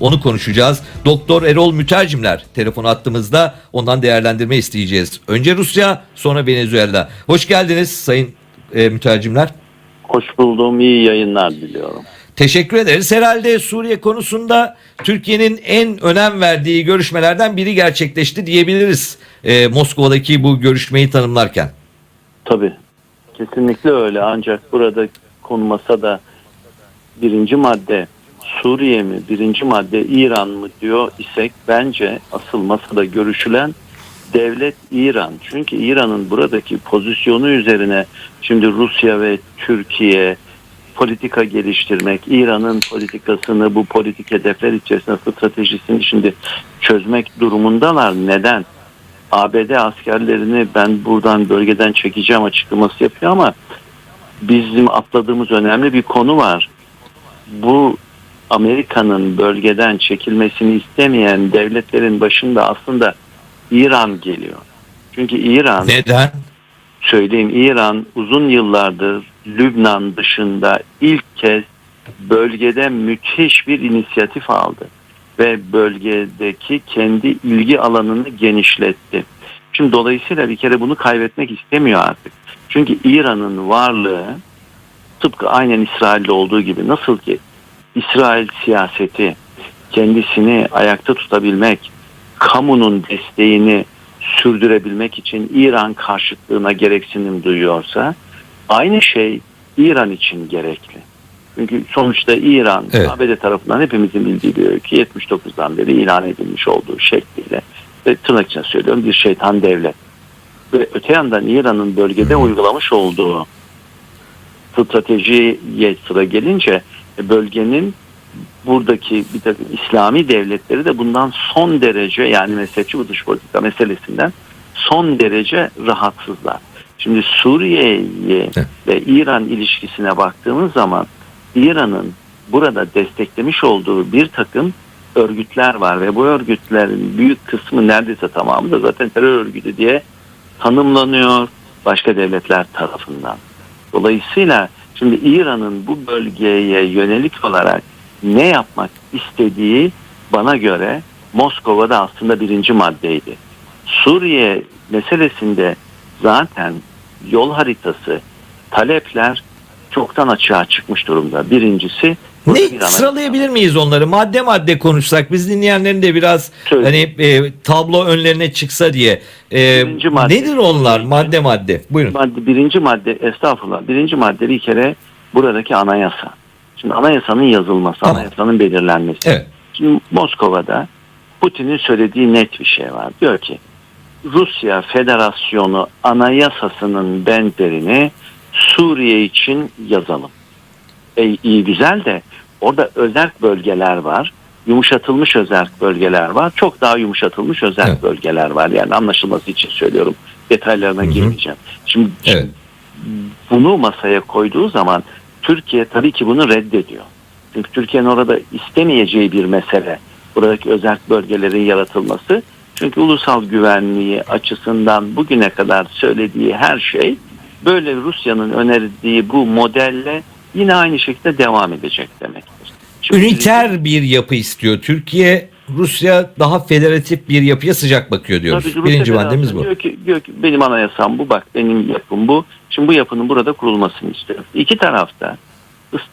Onu konuşacağız. Doktor Erol Mütercimler telefon attığımızda ondan değerlendirme isteyeceğiz. Önce Rusya sonra Venezuela. Hoş geldiniz Sayın e, Mütercimler. Hoş bulduğum iyi yayınlar diliyorum. Teşekkür ederiz. Herhalde Suriye konusunda Türkiye'nin en önem verdiği görüşmelerden biri gerçekleşti diyebiliriz. E, Moskova'daki bu görüşmeyi tanımlarken. Tabii. Kesinlikle öyle. Ancak burada konulmasa da birinci madde Suriye mi, birinci madde İran mı diyor isek bence asıl masada görüşülen devlet İran. Çünkü İran'ın buradaki pozisyonu üzerine şimdi Rusya ve Türkiye politika geliştirmek, İran'ın politikasını bu politik hedefler içerisinde stratejisini şimdi çözmek durumundalar. Neden? ABD askerlerini ben buradan bölgeden çekeceğim açıklaması yapıyor ama bizim atladığımız önemli bir konu var. Bu Amerika'nın bölgeden çekilmesini istemeyen devletlerin başında aslında İran geliyor. Çünkü İran Neden? söyleyeyim İran uzun yıllardır Lübnan dışında ilk kez bölgede müthiş bir inisiyatif aldı ve bölgedeki kendi ilgi alanını genişletti. Şimdi dolayısıyla bir kere bunu kaybetmek istemiyor artık. Çünkü İran'ın varlığı tıpkı aynen İsrail'de olduğu gibi nasıl ki İsrail siyaseti kendisini ayakta tutabilmek, kamunun desteğini sürdürebilmek için İran karşıtlığına gereksinim duyuyorsa aynı şey İran için gerekli. Çünkü sonuçta İran Evet. ABD tarafından hepimizin bildiği bir öykü 79'dan beri ilan edilmiş olduğu şekliyle ve tırnak içine söylüyorum bir şeytan devlet. Ve öte yandan İran'ın bölgede uygulamış olduğu stratejiye sıra gelince bölgenin buradaki bir takım İslami devletleri de bundan son derece yani mezhepçi bu dış politika meselesinden son derece rahatsızlar. Şimdi Suriye'ye Evet. ve İran ilişkisine baktığımız zaman İran'ın burada desteklemiş olduğu bir takım örgütler var ve bu örgütlerin büyük kısmı neredeyse tamamı da zaten terör örgütü diye tanımlanıyor başka devletler tarafından. Dolayısıyla şimdi İran'ın bu bölgeye yönelik olarak ne yapmak istediği bana göre Moskova'da aslında birinci maddeydi. Suriye meselesinde zaten yol haritası, talepler çoktan açığa çıkmış durumda. Birincisi Ne sıralayabilir miyiz onları? Madde madde konuşsak biz dinleyenlerin de biraz Söyle. hani e, tablo önlerine çıksa diye. E, Birinci madde. nedir onlar madde madde? Buyurun. Madde, birinci madde estağfurullah. Birinci madde bir kere buradaki anayasa. Şimdi anayasanın yazılması, Tamam. anayasanın belirlenmesi. Evet. Şimdi Moskova'da Putin'in söylediği net bir şey var. Diyor ki Rusya Federasyonu anayasasının benzerini Suriye için yazalım. E, iyi güzel de orada özerk bölgeler var. Yumuşatılmış özerk bölgeler var. Çok daha yumuşatılmış özerk Evet. bölgeler var. Yani anlaşılması için söylüyorum. Detaylarına Hı hı. girmeyeceğim. Şimdi, Evet. bunu masaya koyduğu zaman Türkiye tabii ki bunu reddediyor. Çünkü Türkiye'nin orada istemeyeceği bir mesele buradaki özel bölgelerin yaratılması. Çünkü ulusal güvenliği açısından bugüne kadar söylediği her şey böyle Rusya'nın önerdiği bu modelle yine aynı şekilde devam edecek demektir. Şimdi Üniter bir yapı istiyor. Türkiye Rusya daha federatif bir yapıya sıcak bakıyor diyoruz. Tabii Birinci maddemiz bu. Diyor ki, diyor ki benim anayasam bu bak benim yapım bu. Şimdi bu yapının burada kurulmasını istiyorum. İki tarafta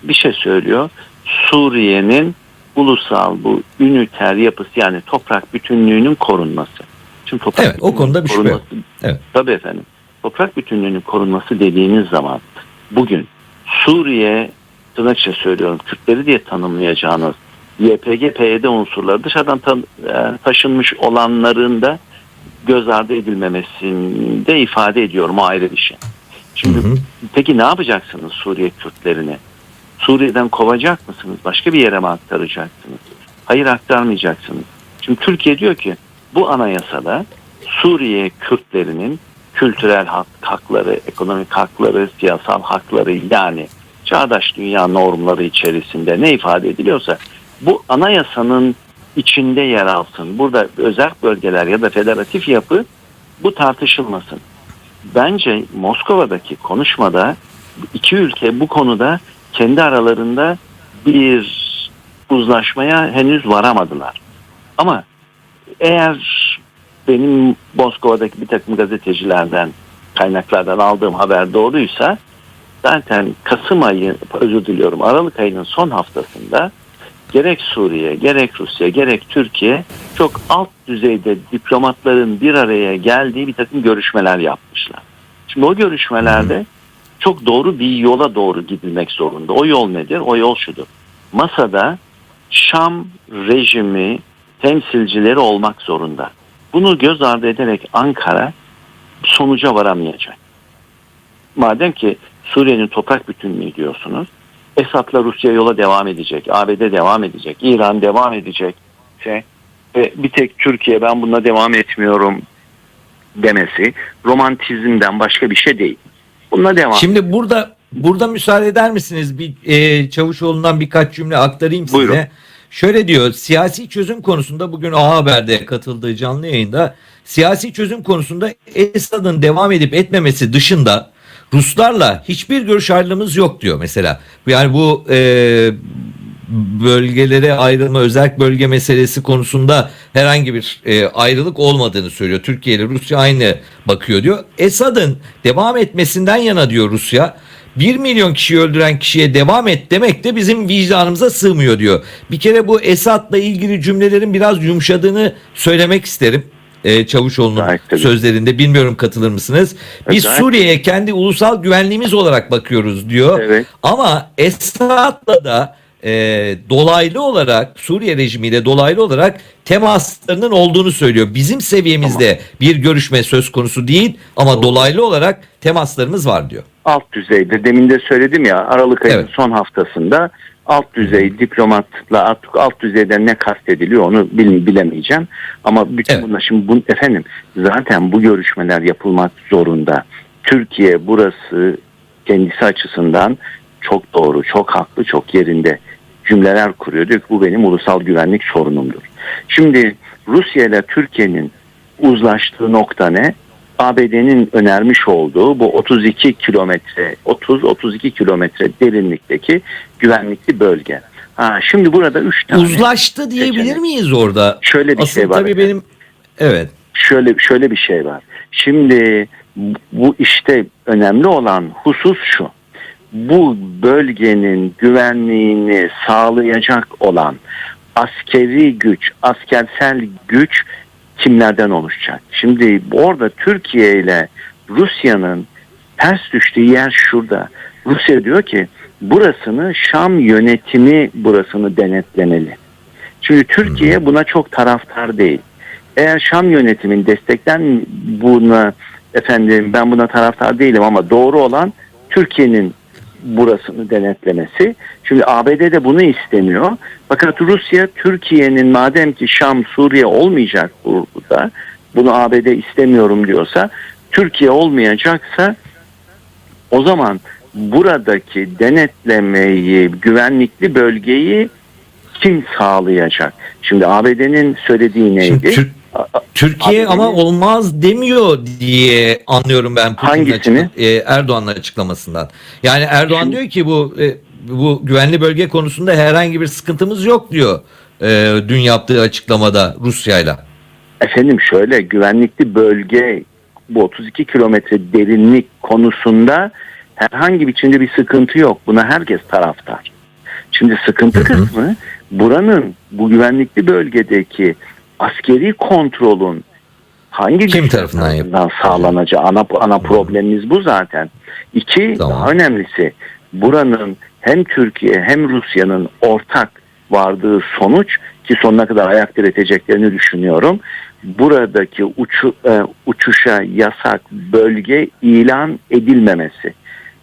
bir şey söylüyor. Suriye'nin ulusal bu üniter yapısı yani toprak bütünlüğünün korunması. Şimdi toprak Evet, o konuda bir şüphe Evet. Tabii efendim. Toprak bütünlüğünün korunması dediğiniz zaman bugün Suriye tırnak içinde söylüyorum Kürtleri diye tanımlayacağınız YPG, PYD unsurları dışarıdan tan- e, taşınmış olanların da göz ardı edilmemesini de ifade ediyorum o ayrı bir şey. Şimdi Hı hı. peki ne yapacaksınız Suriye Kürtlerini? Suriye'den kovacak mısınız? Başka bir yere mi aktaracaksınız? Hayır aktarmayacaksınız. Şimdi Türkiye diyor ki bu anayasada Suriye Kürtlerinin kültürel hak, hakları, ekonomik hakları, siyasal hakları yani çağdaş dünya normları içerisinde ne ifade ediliyorsa bu anayasanın içinde yer alsın. Burada özel bölgeler ya da federatif yapı bu tartışılmasın. Bence Moskova'daki konuşmada iki ülke bu konuda kendi aralarında bir uzlaşmaya henüz varamadılar. Ama eğer benim Moskova'daki bir takım gazetecilerden kaynaklardan aldığım haber doğruysa zaten Kasım ayı özür diliyorum Aralık ayının son haftasında gerek Suriye, gerek Rusya, gerek Türkiye çok alt düzeyde diplomatların bir araya geldiği bir takım görüşmeler yapmışlar. Şimdi o görüşmelerde çok doğru bir yola doğru gidilmek zorunda. O yol nedir? O yol şudur. Masada Şam rejimi temsilcileri olmak zorunda. Bunu göz ardı ederek Ankara sonuca varamayacak. Madem ki Suriye'nin toprak bütünlüğü diyorsunuz, Esad'la Rusya yola devam edecek, ABD devam edecek, İran devam edecek. Şey, ve bir tek Türkiye ben buna devam etmiyorum demesi romantizmden başka bir şey değil. Bununla devam. Şimdi burada burada müsaade eder misiniz? Bir e, Çavuşoğlu'ndan birkaç cümle aktarayım size. Buyurun. Şöyle diyor, siyasi çözüm konusunda bugün A Haber'de katıldığı canlı yayında siyasi çözüm konusunda Esad'ın devam edip etmemesi dışında Ruslarla hiçbir görüş ayrılığımız yok diyor mesela. Yani bu e, bölgelere ayrılma özel bölge meselesi konusunda herhangi bir e, ayrılık olmadığını söylüyor. Türkiye ile Rusya aynı bakıyor diyor. Esad'ın devam etmesinden yana diyor Rusya. 1 milyon kişiyi öldüren kişiye devam et demek de bizim vicdanımıza sığmıyor diyor. Bir kere bu Esad'la ilgili cümlelerin biraz yumuşadığını söylemek isterim. E, Çavuşoğlu'nun sözlerinde bilmiyorum katılır mısınız? Biz. Suriye'ye kendi ulusal güvenliğimiz olarak bakıyoruz diyor. Evet. Ama Esad'la da e, dolaylı olarak Suriye rejimiyle dolaylı olarak temaslarının olduğunu söylüyor. Bizim seviyemizde bir görüşme söz konusu değil ama dolaylı olarak temaslarımız var diyor. alt düzeyde demin de söyledim ya Aralık ayının Evet. son haftasında alt düzey diplomatla artık alt düzeyden ne kastediliyor onu bil- bilemeyeceğim. Ama bütün Evet. bunlar şimdi bu, efendim zaten bu görüşmeler yapılmak zorunda. Türkiye burası kendisi açısından çok doğru, çok haklı, çok yerinde cümleler kuruyor. Diyor ki bu benim ulusal güvenlik sorunumdur. Şimdi Rusya ile Türkiye'nin uzlaştığı nokta ne? ABD'nin önermiş olduğu bu 32 kilometre 30-32 kilometre derinlikteki güvenlikli bölge. Ha, şimdi burada 3 tane Uzlaştı diyebilir seçenek. miyiz orada? Şöyle bir Asıl şey var. tabii efendim. benim evet. şöyle şöyle bir şey var. Şimdi bu işte önemli olan husus şu. Bu bölgenin güvenliğini sağlayacak olan askeri güç, askersel güç kimlerden oluşacak? Şimdi orada Türkiye ile Rusya'nın ters düştüğü yer şurada. Rusya diyor ki burasını Şam yönetimi burasını denetlemeli. Çünkü Türkiye buna çok taraftar değil. Eğer Şam yönetimin destekten buna efendim ben buna taraftar değilim ama doğru olan Türkiye'nin burasını denetlemesi. Şimdi ABD de bunu istemiyor. Fakat Rusya Türkiye'nin madem ki Şam Suriye olmayacak burada bunu ABD istemiyorum diyorsa Türkiye olmayacaksa o zaman buradaki denetlemeyi, güvenlikli bölgeyi kim sağlayacak? Şimdi ABD'nin söylediği neydi? Şimdi Türkiye ABD'nin ama olmaz demiyor diye anlıyorum ben Putin'in Hangisini? açıkla- e, Erdoğan'ın açıklamasından. Yani Erdoğan diyor ki bu e, bu güvenli bölge konusunda herhangi bir sıkıntımız yok diyor. E, dün yaptığı açıklamada Rusya'yla. Efendim şöyle güvenlikli bölge bu 32 kilometre derinlik konusunda herhangi biçimde bir sıkıntı yok. Buna herkes taraftar. Şimdi sıkıntı kısmı buranın bu güvenlikli bölgedeki askeri kontrolün hangi Kim tarafından tarafından sağlanacağı ana, ana problemimiz bu zaten. İki Tamam. daha önemlisi buranın hem Türkiye hem Rusya'nın ortak vardığı sonuç ki sonuna kadar ayak direteceklerini düşünüyorum. Buradaki uçu, e, uçuşa yasak bölge ilan edilmemesi.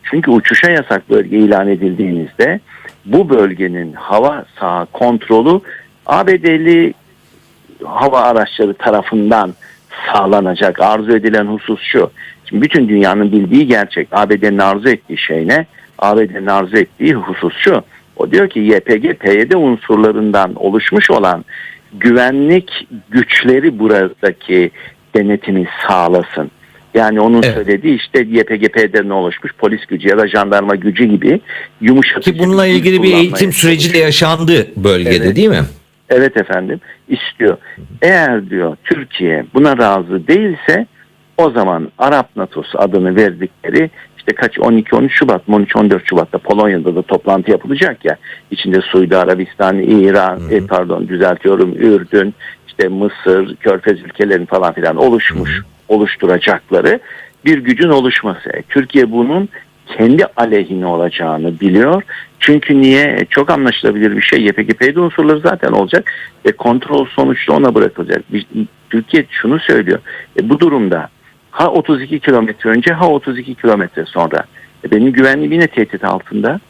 Çünkü uçuşa yasak bölge ilan edildiğinizde bu bölgenin hava saha kontrolü ABD'li hava araçları tarafından sağlanacak. Arzu edilen husus şu. Şimdi bütün dünyanın bildiği gerçek. ABD'nin arzu ettiği şey ne? ABD'nin arzu ettiği husus şu. O diyor ki YPG, PYD unsurlarından oluşmuş olan güvenlik güçleri buradaki denetimi sağlasın. Yani onun Evet. söylediği işte YPG-PYD'den oluşmuş polis gücü ya da jandarma gücü gibi yumuşatıcı Ki bununla ilgili bir eğitim süreci de yaşandı bölgede Evet. değil mi? Evet efendim istiyor. Eğer diyor Türkiye buna razı değilse o zaman Arap NATO'su adını verdikleri işte kaç 12-13 Şubat mı 13-14 Şubat'ta Polonya'da da toplantı yapılacak ya içinde Suudi Arabistan, İran, e, pardon düzeltiyorum Ürdün, işte Mısır, Körfez ülkelerin falan filan oluşmuş oluşturacakları bir gücün oluşması. E, Türkiye bunun kendi aleyhine olacağını biliyor. Çünkü niye? Çok anlaşılabilir bir şey. YPG-PYD unsurları zaten olacak ve kontrol sonuçta ona bırakılacak. Bir- Türkiye şunu söylüyor. E, bu durumda ha 32 kilometre önce ha 32 kilometre sonra e, benim güvenliğim yine tehdit altında.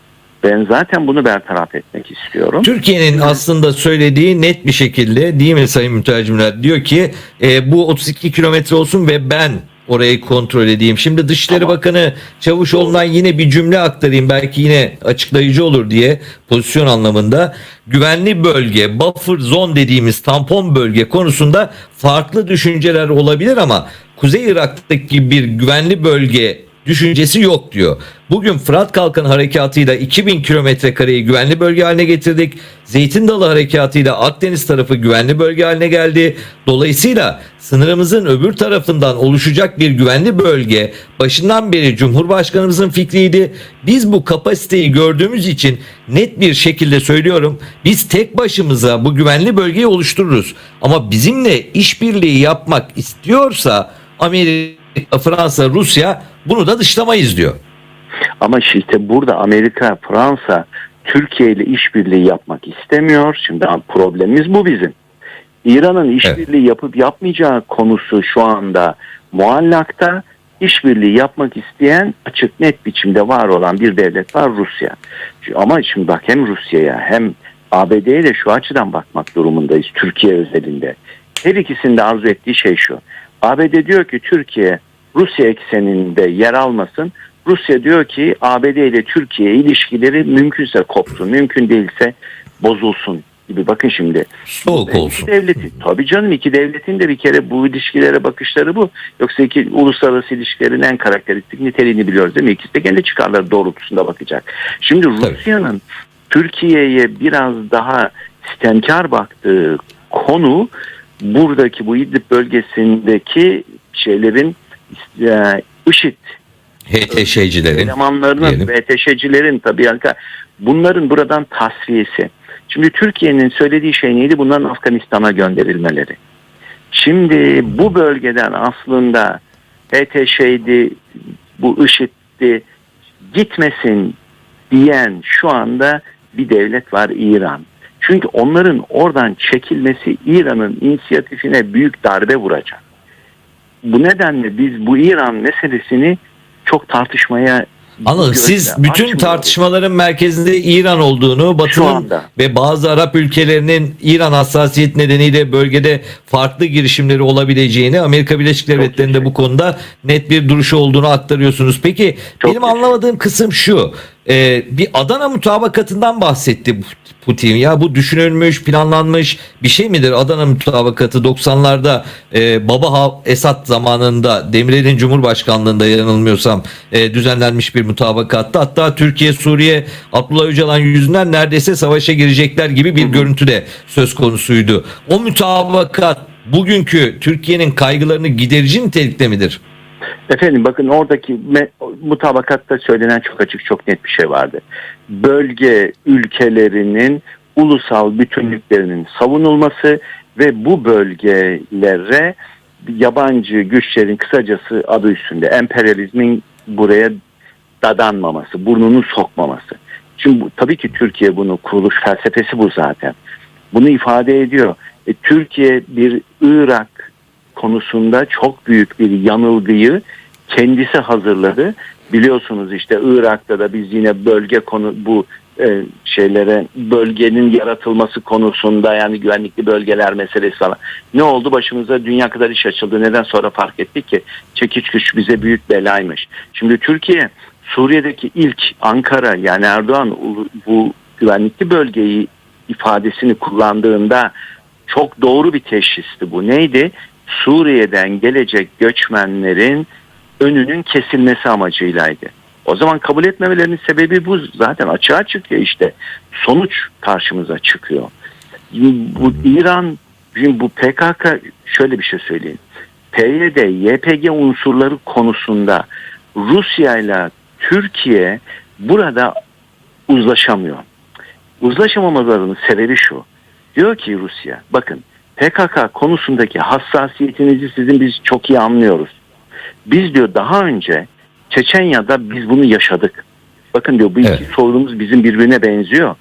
Ben zaten bunu bertaraf etmek istiyorum. Türkiye'nin aslında söylediği net bir şekilde değil mi Sayın Mütercimler? Diyor ki e, bu 32 kilometre olsun ve ben orayı kontrol edeyim. Şimdi Dışişleri Ama- Bakanı Çavuşoğlu'ndan yine bir cümle aktarayım belki yine açıklayıcı olur diye pozisyon anlamında. Güvenli bölge, buffer zone dediğimiz tampon bölge konusunda farklı düşünceler olabilir ama Kuzey Irak'taki bir güvenli bölge düşüncesi yok diyor. Bugün Fırat Kalkan harekatıyla 2000 kilometre kareyi güvenli bölge haline getirdik. Zeytin Dalı harekatıyla Akdeniz tarafı güvenli bölge haline geldi. Dolayısıyla sınırımızın öbür tarafından oluşacak bir güvenli bölge başından beri Cumhurbaşkanımızın fikriydi. Biz bu kapasiteyi gördüğümüz için net bir şekilde söylüyorum. Biz tek başımıza bu güvenli bölgeyi oluştururuz. Ama bizimle işbirliği yapmak istiyorsa Amerika, Fransa, Rusya bunu da dışlamayız diyor. Ama işte burada Amerika, Fransa Türkiye ile işbirliği yapmak istemiyor. Şimdi problemimiz bu bizim. İran'ın işbirliği yapıp yapmayacağı konusu şu anda muallakta. İşbirliği yapmak isteyen açık net biçimde var olan bir devlet var Rusya. Ama şimdi bak hem Rusya'ya hem ABD'ye de şu açıdan bakmak durumundayız Türkiye özelinde. Her ikisinde arzu ettiği şey şu. ABD diyor ki Türkiye Rusya ekseninde yer almasın. Rusya diyor ki ABD ile Türkiye ilişkileri mümkünse kopsun, mümkün değilse bozulsun gibi. Bakın şimdi. Soğuk İki olsun. devleti, tabii canım iki devletin de bir kere bu ilişkilere bakışları bu. Yoksa iki uluslararası ilişkilerin en karakteristik niteliğini biliyoruz değil mi? İkisi de kendi çıkarları doğrultusunda bakacak. Şimdi. Rusya'nın Türkiye'ye biraz daha sistemkar baktığı konu buradaki bu İdlib bölgesindeki şeylerin e, IŞİD HTŞ'cilerin elemanlarının teşecilerin tabii bunların buradan tasfiyesi. Şimdi Türkiye'nin söylediği şey neydi? Bunların Afganistan'a gönderilmeleri. Şimdi bu bölgeden aslında HTŞ'di, bu IŞİD'di gitmesin diyen şu anda bir devlet var İran. Çünkü onların oradan çekilmesi İran'ın inisiyatifine büyük darbe vuracak. Bu nedenle biz bu İran meselesini çok tartışmaya Anladım. Siz bütün tartışmaların merkezinde İran olduğunu, Batı'nın ve bazı Arap ülkelerinin İran hassasiyet nedeniyle bölgede farklı girişimleri olabileceğini, Amerika Birleşik Devletleri'nde bu konuda net bir duruşu olduğunu aktarıyorsunuz. Peki Çok benim anlamadığım kısım şu. Ee, bir Adana mutabakatından bahsetti Putin. Ya bu düşünülmüş, planlanmış bir şey midir? Adana mutabakatı 90'larda e, Baba Esad zamanında Demirel'in Cumhurbaşkanlığında yanılmıyorsam e, düzenlenmiş bir mutabakattı. Hatta Türkiye, Suriye, Abdullah Öcalan yüzünden neredeyse savaşa girecekler gibi bir görüntü de söz konusuydu. O mutabakat bugünkü Türkiye'nin kaygılarını giderici nitelikte midir? Efendim bakın oradaki mutabakatta söylenen çok açık çok net bir şey vardı. Bölge ülkelerinin ulusal bütünlüklerinin savunulması ve bu bölgelere yabancı güçlerin kısacası adı üstünde emperyalizmin buraya dadanmaması, burnunu sokmaması. Şimdi bu- tabii ki Türkiye bunu kuruluş felsefesi bu zaten. Bunu ifade ediyor. E, Türkiye bir Irak konusunda çok büyük bir yanılgıyı kendisi hazırladı. Biliyorsunuz işte Irak'ta da biz yine bölge konu bu e, şeylere bölgenin yaratılması konusunda yani güvenlikli bölgeler meselesi falan. Ne oldu başımıza dünya kadar iş açıldı. Neden sonra fark ettik ki çekiç güç bize büyük belaymış. Şimdi Türkiye Suriye'deki ilk Ankara yani Erdoğan bu güvenlikli bölgeyi ifadesini kullandığında çok doğru bir teşhisti bu. Neydi? Suriye'den gelecek göçmenlerin önünün kesilmesi amacıylaydı. O zaman kabul etmemelerinin sebebi bu zaten açığa çıkıyor işte. Sonuç karşımıza çıkıyor. Bu İran, bu PKK şöyle bir şey söyleyeyim. PYD, YPG unsurları konusunda Rusya ile Türkiye burada uzlaşamıyor. Uzlaşamamalarının sebebi şu. Diyor ki Rusya, bakın PKK konusundaki hassasiyetinizi sizin biz çok iyi anlıyoruz. Biz diyor daha önce Çeçenya'da biz bunu yaşadık. Bakın diyor bu iki Evet. sorunumuz bizim birbirine benziyor.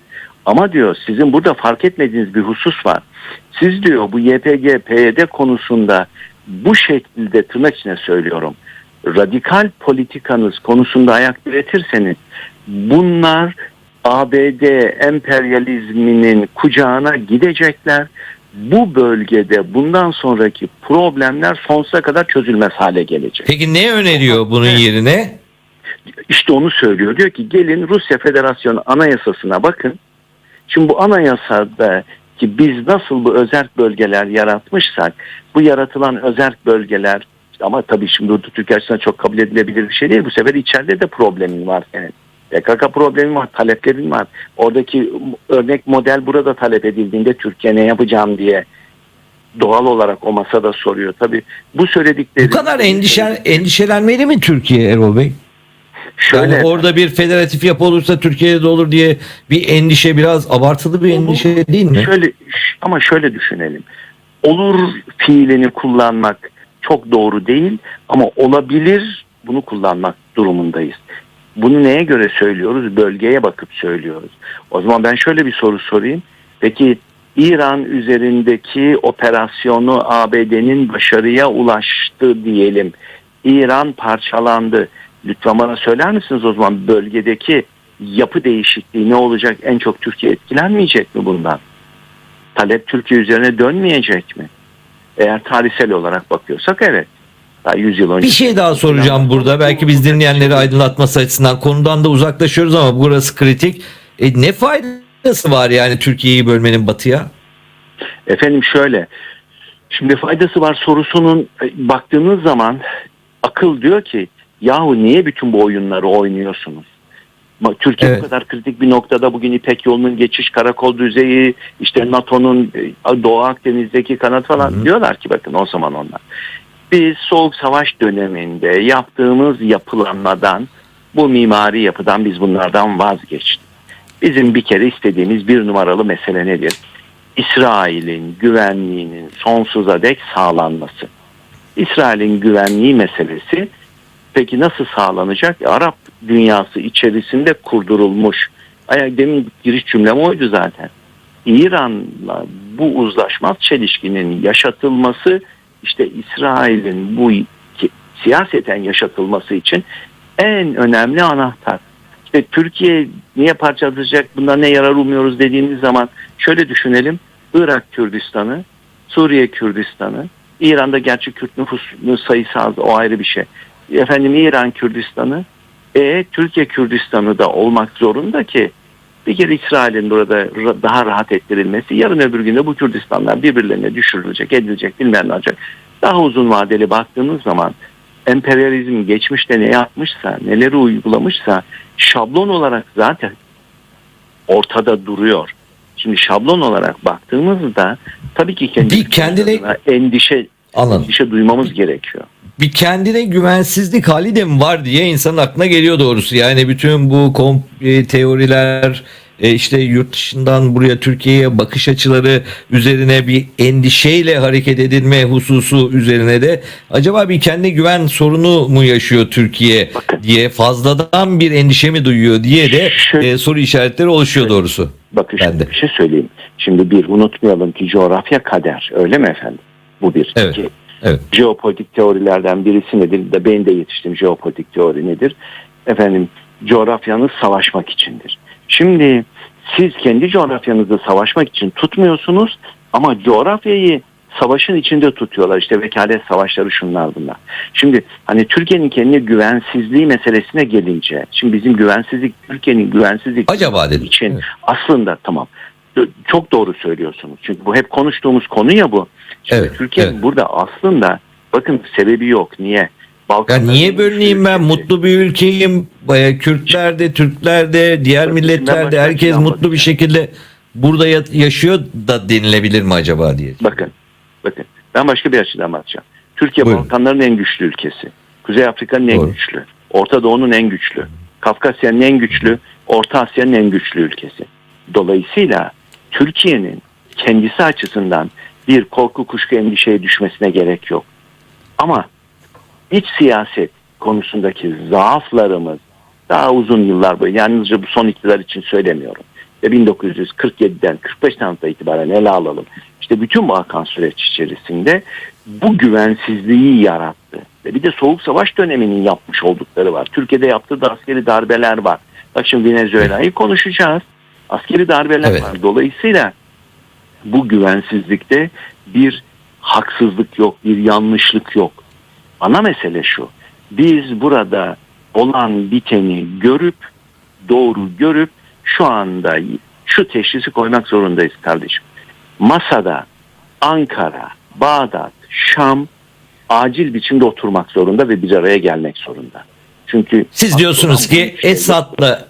Ama diyor sizin burada fark etmediğiniz bir husus var. Siz diyor bu YPG, PYD konusunda bu şekilde tırnak içine söylüyorum. Radikal politikanız konusunda ayak diretirseniz bunlar ABD emperyalizminin kucağına gidecekler. Bu bölgede bundan sonraki problemler sonsuza kadar çözülmez hale gelecek. Peki ne öneriyor bunun yerine? İşte onu söylüyor. Diyor ki gelin Rusya Federasyonu anayasasına bakın. Şimdi bu anayasada ki biz nasıl bu özerk bölgeler yaratmışsak bu yaratılan özerk bölgeler ama tabii şimdi Türkiye açısından çok kabul edilebilir bir şey değil. Bu sefer içeride de problemin var senin. PKK problemi var, taleplerin var. Oradaki örnek model burada talep edildiğinde Türkiye ne yapacağım diye doğal olarak o masada soruyor. Tabii bu söyledikleri... Bu kadar endişe, endişelenmeli mi Türkiye Erol Bey? Şöyle, Yani orada bir federatif yapı olursa Türkiye'de de olur diye bir endişe biraz abartılı bir endişe değil mi? Şöyle ama şöyle düşünelim. Olur fiilini kullanmak çok doğru değil ama olabilir bunu kullanmak durumundayız. Bunu neye göre söylüyoruz? Bölgeye bakıp söylüyoruz. O zaman ben şöyle bir soru sorayım. Peki İran üzerindeki operasyonu ABD'nin başarıya ulaştı diyelim. İran parçalandı. Lütfen bana söyler misiniz o zaman bölgedeki yapı değişikliği ne olacak? En çok Türkiye etkilenmeyecek mi bundan? Talep Türkiye üzerine dönmeyecek mi? Eğer tarihsel olarak bakıyorsak evet. Daha 100 yıl önce. Bir şey daha soracağım burada. Belki biz dinleyenleri aydınlatması açısından konudan da uzaklaşıyoruz ama burası kritik. E, ne faydası var yani Türkiye'yi bölmenin batıya? Efendim şöyle. Şimdi faydası var sorusunun e, baktığınız zaman akıl diyor ki yahu niye bütün bu oyunları oynuyorsunuz? Türkiye Evet. bu kadar kritik bir noktada bugün İpek yolunun geçiş karakol düzeyi işte NATO'nun e, Doğu Akdeniz'deki kanat falan Hı hı. diyorlar ki bakın o zaman onlar. Biz soğuk savaş döneminde yaptığımız yapılanmadan bu mimari yapıdan biz bunlardan vazgeçtik. Bizim bir kere istediğimiz bir numaralı mesele nedir? İsrail'in güvenliğinin sonsuza dek sağlanması. İsrail'in güvenliği meselesi peki nasıl sağlanacak? Arap dünyası içerisinde kurdurulmuş. Ay, demin giriş cümlem oydu zaten. İran'la bu uzlaşmaz çelişkinin yaşatılması işte İsrail'in bu siyaseten yaşatılması için en önemli anahtar. İşte Türkiye niye parçalayacak bundan ne yarar umuyoruz dediğimiz zaman şöyle düşünelim. Irak Kürdistan'ı, Suriye Kürdistan'ı, İran'da gerçi Kürt nüfus sayısı az o ayrı bir şey. Efendim İran Kürdistan'ı, e, Türkiye Kürdistan'ı da olmak zorunda ki bir kere İsrail'in burada ra- daha rahat ettirilmesi yarın öbür günde bu Kürdistanlar birbirlerine düşürülecek, edilecek bilmem ne olacak. Daha uzun vadeli baktığımız zaman emperyalizm geçmişte ne yapmışsa, neleri uygulamışsa şablon olarak zaten ortada duruyor. Şimdi şablon olarak baktığımızda tabii ki kendi kendine- endişe Anladım. endişe duymamız gerekiyor. Bir kendine güvensizlik hali de mi var diye insanın aklına geliyor doğrusu. Yani bütün bu kom- e, teoriler e, işte yurt dışından buraya Türkiye'ye bakış açıları üzerine bir endişeyle hareket edilme hususu üzerine de acaba bir kendi güven sorunu mu yaşıyor Türkiye Bakın. diye fazladan bir endişe mi duyuyor diye de Şöyle- e, soru işaretleri oluşuyor doğrusu. Bakın Ben de. bir şey söyleyeyim. Şimdi bir unutmayalım ki coğrafya kader öyle mi efendim? Bu bir. Evet. İki, Evet. jeopolitik teorilerden birisi nedir? De benim de yetiştiğim jeopolitik teori nedir? Efendim coğrafyanız savaşmak içindir. Şimdi siz kendi coğrafyanızı savaşmak için tutmuyorsunuz ama coğrafyayı savaşın içinde tutuyorlar. İşte vekalet savaşları şunlar bunlar. Şimdi hani Türkiye'nin kendi güvensizliği meselesine gelince şimdi bizim güvensizlik Türkiye'nin güvensizlik Acaba dedim. için Evet. aslında tamam çok doğru söylüyorsunuz. Çünkü bu hep konuştuğumuz konu ya bu. Şimdi Evet, Türkiye'nin evet. burada aslında bakın sebebi yok. Niye? Ya Balkanların niye bölüneyim ben? Mutlu bir ülkeyim. E, Kürtler de, Türkler de, diğer milletler de herkes şey mutlu bir şekilde burada ya- yaşıyor da denilebilir mi acaba diye. Bakın, bakın. Ben başka bir açıdan bakacağım. Türkiye Buyurun. Balkanların en güçlü ülkesi. Kuzey Afrika'nın en Doğru. güçlü. Orta Doğu'nun en güçlü. Kafkasya'nın en güçlü. Orta Asya'nın en güçlü ülkesi. Dolayısıyla Türkiye'nin kendisi açısından bir korku kuşku endişeye düşmesine gerek yok. Ama iç siyaset konusundaki zaaflarımız daha uzun yıllar boyu yalnızca bu son iktidar için söylemiyorum. Ve 1947'den 45'ten itibaren ele alalım. İşte bütün bu akan süreç içerisinde bu güvensizliği yarattı. Ve bir de Soğuk Savaş döneminin yapmış oldukları var. Türkiye'de yaptığı da askeri darbeler var. Bak şimdi Venezuela'yı konuşacağız. Askeri darbeler Evet. var. Dolayısıyla bu güvensizlikte bir haksızlık yok, bir yanlışlık yok. Ana mesele şu. Biz burada olan biteni görüp doğru görüp şu anda şu teşhisi koymak zorundayız kardeşim. Masada Ankara, Bağdat, Şam acil biçimde oturmak zorunda ve bir araya gelmek zorunda. Çünkü Siz diyorsunuz ki bu Esad'la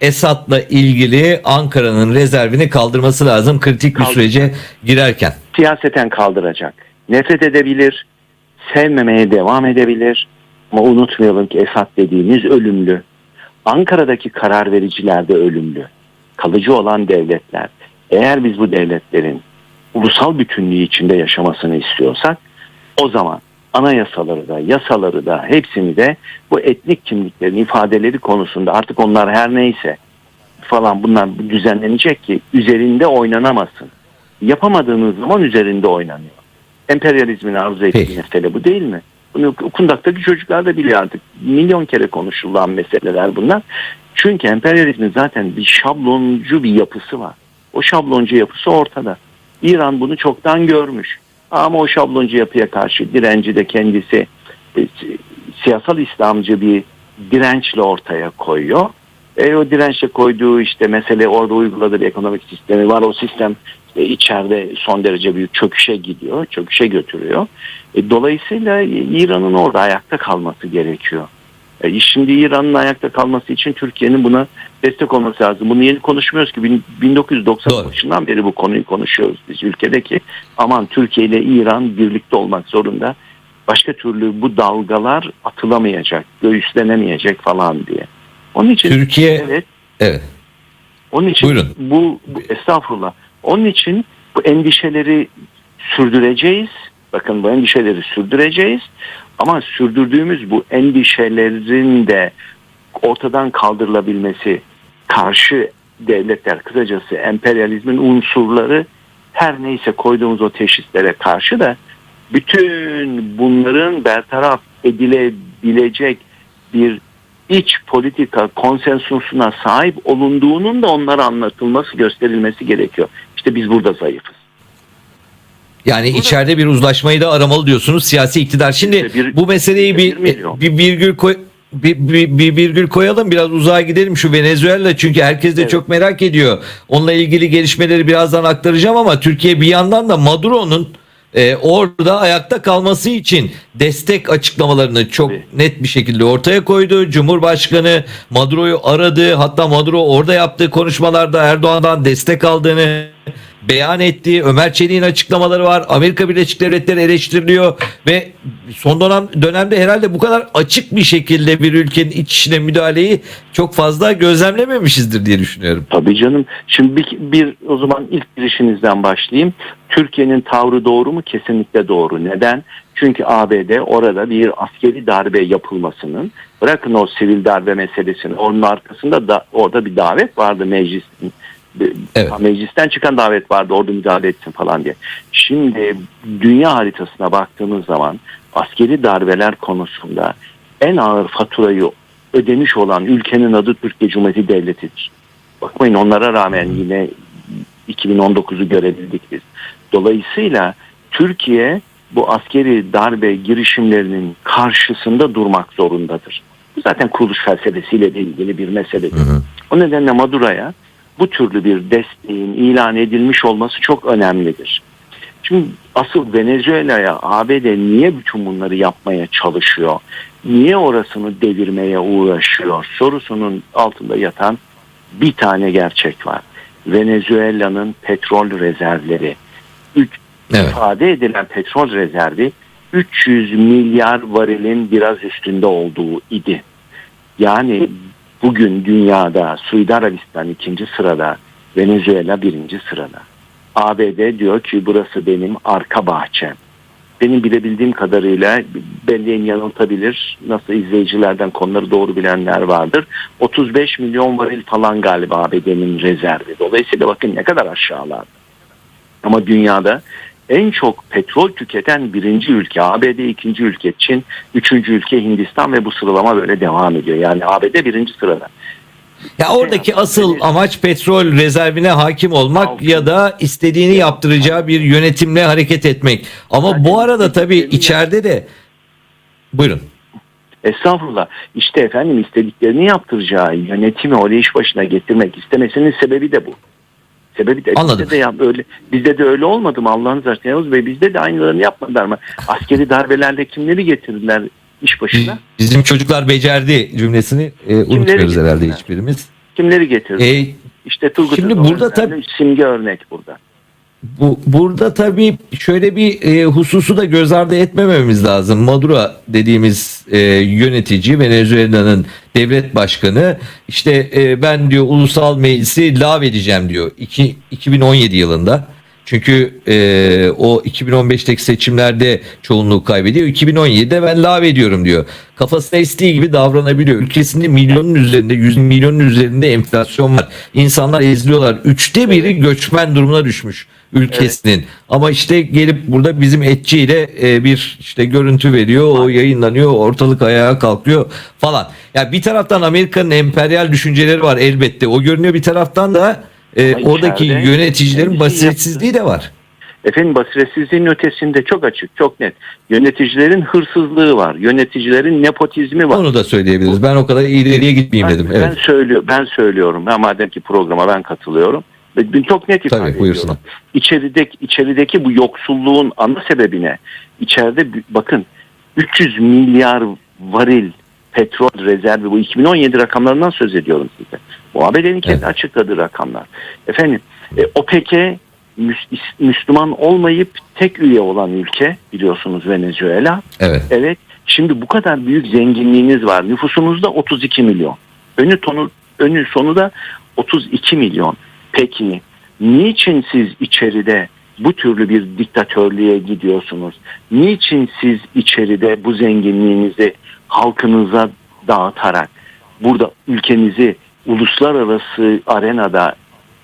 Esad'la ilgili Ankara'nın rezervini kaldırması lazım kritik bir Kaldır. sürece girerken. siyaseten kaldıracak. Nefret edebilir, sevmemeye devam edebilir. Ama unutmayalım ki Esad dediğimiz ölümlü. Ankara'daki karar vericiler de ölümlü. Kalıcı olan devletler. Eğer biz bu devletlerin ulusal bütünlüğü içinde yaşamasını istiyorsak o zaman anayasaları da yasaları da hepsini de bu etnik kimliklerin ifadeleri konusunda artık onlar her neyse falan bunlar düzenlenecek ki üzerinde oynanamasın yapamadığınız zaman üzerinde oynanıyor. Emperyalizmin arzu ettiği Peki. mesele bu değil mi? Bunu kundaktaki çocuklar da biliyor artık. Milyon kere konuşulan meseleler bunlar. Çünkü emperyalizmin zaten bir şabloncu bir yapısı var. O şabloncu yapısı ortada. İran bunu çoktan görmüş. Ama o şabloncu yapıya karşı direnci de kendisi e, si- siyasal İslamcı bir dirençle ortaya koyuyor. E, o dirençle koyduğu işte mesele orada uyguladığı bir ekonomik sistemi var. O sistem e, içeride son derece büyük çöküşe gidiyor, çöküşe götürüyor. E, dolayısıyla İran'ın orada ayakta kalması gerekiyor. E, şimdi İran'ın ayakta kalması için Türkiye'nin buna destek olması lazım. Bunu yeni konuşmuyoruz ki Bin- 1990 Doğru. başından beri bu konuyu konuşuyoruz biz ülkedeki. Aman Türkiye ile İran birlikte olmak zorunda. Başka türlü bu dalgalar atılamayacak, göğüslenemeyecek falan diye. Onun için Türkiye evet evet. onun için Buyurun. bu, bu estağfurullah. Onun için bu endişeleri sürdüreceğiz. Bakın bu endişeleri sürdüreceğiz. Ama sürdürdüğümüz bu endişelerin de ortadan kaldırılabilmesi karşı devletler kısacası emperyalizmin unsurları her neyse koyduğumuz o teşhislere karşı da bütün bunların bertaraf edilebilecek bir iç politika konsensusuna sahip olunduğunun da onlara anlatılması, gösterilmesi gerekiyor. İşte biz burada zayıfız. Yani Burada- içeride bir uzlaşmayı da aramalı diyorsunuz siyasi iktidar. Şimdi bir- bu meseleyi bir bir bir virgül koy bir, bir, bir virgül koyalım biraz uzağa gidelim şu Venezuela çünkü herkes de Evet. çok merak ediyor. Onunla ilgili gelişmeleri birazdan aktaracağım ama Türkiye bir yandan da Maduro'nun e, orada ayakta kalması için destek açıklamalarını çok Tabii. net bir şekilde ortaya koydu. Cumhurbaşkanı Maduro'yu aradı. Hatta Maduro orada yaptığı konuşmalarda Erdoğan'dan destek aldığını beyan etti. Ömer Çelik'in açıklamaları var. Amerika Birleşik Devletleri eleştiriliyor ve son dönem dönemde herhalde bu kadar açık bir şekilde bir ülkenin iç işine müdahaleyi çok fazla gözlemlememişizdir diye düşünüyorum. Tabii canım. Şimdi bir, bir o zaman ilk girişinizden başlayayım. Türkiye'nin tavrı doğru mu? Kesinlikle doğru. Neden? Çünkü ABD orada bir askeri darbe yapılmasının bırakın o sivil darbe meselesini onun arkasında da orada bir davet vardı meclisin Evet. meclisten çıkan davet vardı orada müdahale etsin falan diye. Şimdi dünya haritasına baktığımız zaman askeri darbeler konusunda en ağır faturayı ödemiş olan ülkenin adı Türkiye Cumhuriyeti Devleti'dir. Bakmayın onlara rağmen yine 2019'u görebildik biz. Dolayısıyla Türkiye bu askeri darbe girişimlerinin karşısında durmak zorundadır. Bu zaten kuruluş felsefesiyle de ilgili bir meseledir. O nedenle Maduro'ya bu türlü bir desteğin ilan edilmiş olması çok önemlidir. Şimdi asıl Venezuela'ya ABD niye bütün bunları yapmaya çalışıyor? Niye orasını devirmeye uğraşıyor? Sorusunun altında yatan bir tane gerçek var. Venezuela'nın petrol rezervleri. Üç, Evet. ifade edilen petrol rezervi 300 milyar varilin biraz üstünde olduğu idi. Yani bugün dünyada Suudi Arabistan ikinci sırada, Venezuela birinci sırada. ABD diyor ki burası benim arka bahçem. Benim bilebildiğim kadarıyla belleğim yanıltabilir. Nasıl izleyicilerden konuları doğru bilenler vardır. 35 milyon varil falan galiba ABD'nin rezervi. Dolayısıyla bakın ne kadar aşağılarda. Ama dünyada en çok petrol tüketen birinci ülke ABD, ikinci ülke Çin, üçüncü ülke Hindistan ve bu sıralama böyle devam ediyor. Yani ABD birinci sırada. Ya oradaki asıl amaç petrol rezervine hakim olmak ya da istediğini yaptıracağı bir yönetimle hareket etmek. Ama bu arada tabii içeride de buyurun. Estağfurullah. İşte efendim istediklerini yaptıracağı yönetimi oraya iş başına getirmek istemesinin sebebi de bu. Sebebi de Anladım. bizde de ya böyle bizde de öyle olmadı mı Allah'ın aşkına Yavuz Bey bizde de aynılarını yapmadılar mı? Askeri darbelerle kimleri getirdiler iş başına? Bizim çocuklar becerdi cümlesini e, unutmuyoruz herhalde getirdiler? hiçbirimiz. Kimleri getirdi? E, işte Turgut şimdi burada tabii- simge örnek burada. Bu burada tabii şöyle bir e, hususu da göz ardı etmememiz lazım. Maduro dediğimiz e, yönetici Venezuela'nın devlet başkanı işte e, ben diyor ulusal meclisi lav edeceğim diyor. İki, 2017 yılında. Çünkü e, o 2015'teki seçimlerde çoğunluğu kaybediyor. 2017'de ben lav ediyorum diyor. Kafasına estiği gibi davranabiliyor. Ülkesinde milyonun üzerinde, yüz milyonun üzerinde enflasyon var. İnsanlar eziliyorlar. Üçte biri göçmen durumuna düşmüş ülkesinin. Ama işte gelip burada bizim etçiyle e, bir işte görüntü veriyor. O yayınlanıyor. Ortalık ayağa kalkıyor falan. Ya bir taraftan Amerika'nın emperyal düşünceleri var elbette. O görünüyor bir taraftan da e, oradaki yöneticilerin basiretsizliği de var. Efendim basiretsizliğin ötesinde çok açık, çok net. Yöneticilerin hırsızlığı var. Yöneticilerin nepotizmi var. Onu da söyleyebiliriz. Ben o kadar ileriye gitmeyeyim Ben, dedim. ben Evet. söylüyor, ben söylüyorum. Ben madem ki programa ben katılıyorum. Ben çok net ifade Tabii, ediyorum. İçerideki, içerideki bu yoksulluğun ana sebebine içeride bakın 300 milyar varil petrol rezervi bu 2017 rakamlarından söz ediyorum size. Bu ABD'nin kendi Evet. açıkladığı rakamlar. Efendim e, OPEC'e Müs- Müslüman olmayıp tek üye olan ülke biliyorsunuz Venezuela. Evet. Evet. Şimdi bu kadar büyük zenginliğiniz var. Nüfusunuz da 32 milyon. Önü tonu önü sonu da 32 milyon. Peki niçin siz içeride bu türlü bir diktatörlüğe gidiyorsunuz? Niçin siz içeride bu zenginliğinizi halkınıza dağıtarak burada ülkenizi uluslararası arenada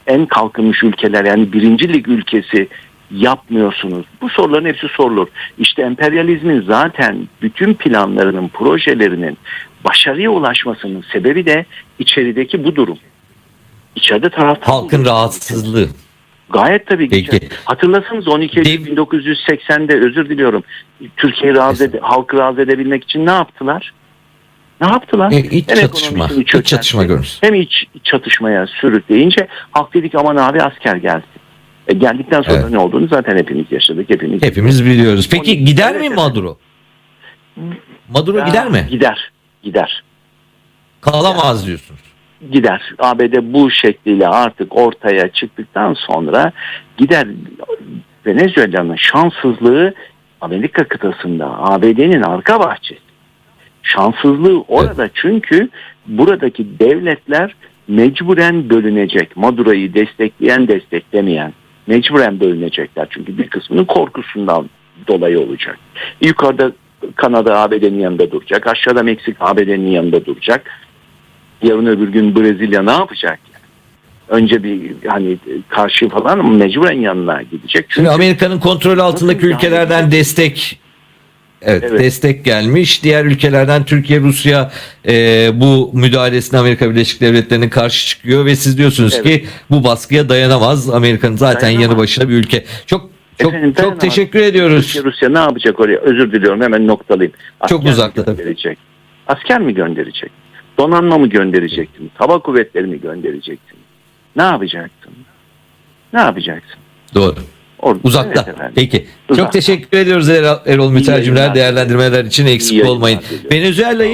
en kalkınmış ülkeler yani birinci lig ülkesi yapmıyorsunuz? Bu soruların hepsi sorulur. İşte emperyalizmin zaten bütün planlarının, projelerinin başarıya ulaşmasının sebebi de içerideki bu durum. İçeride taraftar Halkın rahatsızlığı. Gayet tabii ki. Peki. Hatırlasanız 12 Eylül Dev- 1980'de özür diliyorum. Türkiye'yi razı ede, halkı razı edebilmek için ne yaptılar? Ne yaptılar? E, iç Hem çatışma. İç çökertti, çatışma görürüz. Hem iç çatışmaya sürükleyince halk dedik aman abi asker gelsin. E, geldikten sonra Evet. ne olduğunu zaten hepimiz yaşadık. Hepimiz. Hepimiz biliyoruz. Peki gider mi evet. Maduro? Maduro Ha, gider mi? Gider. Gider. Kalamaz diyorsunuz. Gider. ABD bu şekliyle artık ortaya çıktıktan sonra gider. Venezuela'nın şanssızlığı Amerika kıtasında ABD'nin arka bahçesi. Şanssızlığı orada çünkü buradaki devletler mecburen bölünecek. Maduro'yu destekleyen desteklemeyen mecburen bölünecekler. Çünkü bir kısmının korkusundan dolayı olacak. Yukarıda Kanada ABD'nin yanında duracak. Aşağıda Meksika ABD'nin yanında duracak yarın öbür gün Brezilya ne yapacak? Önce bir hani karşı falan mecburen yanına gidecek. Çünkü Amerika'nın kontrol altındaki ülkelerden yani- destek Evet, Evet. destek gelmiş. Diğer ülkelerden Türkiye, Rusya e, bu müdahalesine Amerika Birleşik Devletleri'ne karşı çıkıyor ve siz diyorsunuz Evet. ki bu baskıya dayanamaz. Amerika'nın zaten Dayanamaz. yanı başına bir ülke. Çok çok Efendim, çok dayanamaz. teşekkür ediyoruz. Rusya, Rusya ne yapacak oraya? Özür diliyorum hemen noktalayayım. Çok mi uzakta? Asker mi gönderecek? Donanma mı gönderecektin? Hava kuvvetleri mi gönderecektin? Ne yapacaksın? Ne yapacaksın? Doğru. Orada, Uzakta. evet efendim. Peki. Çok Uzakta. teşekkür ediyoruz Erol, Erol Mütercimler değerlendirmeler için eksik yayınlar olmayın. Venezuela'yı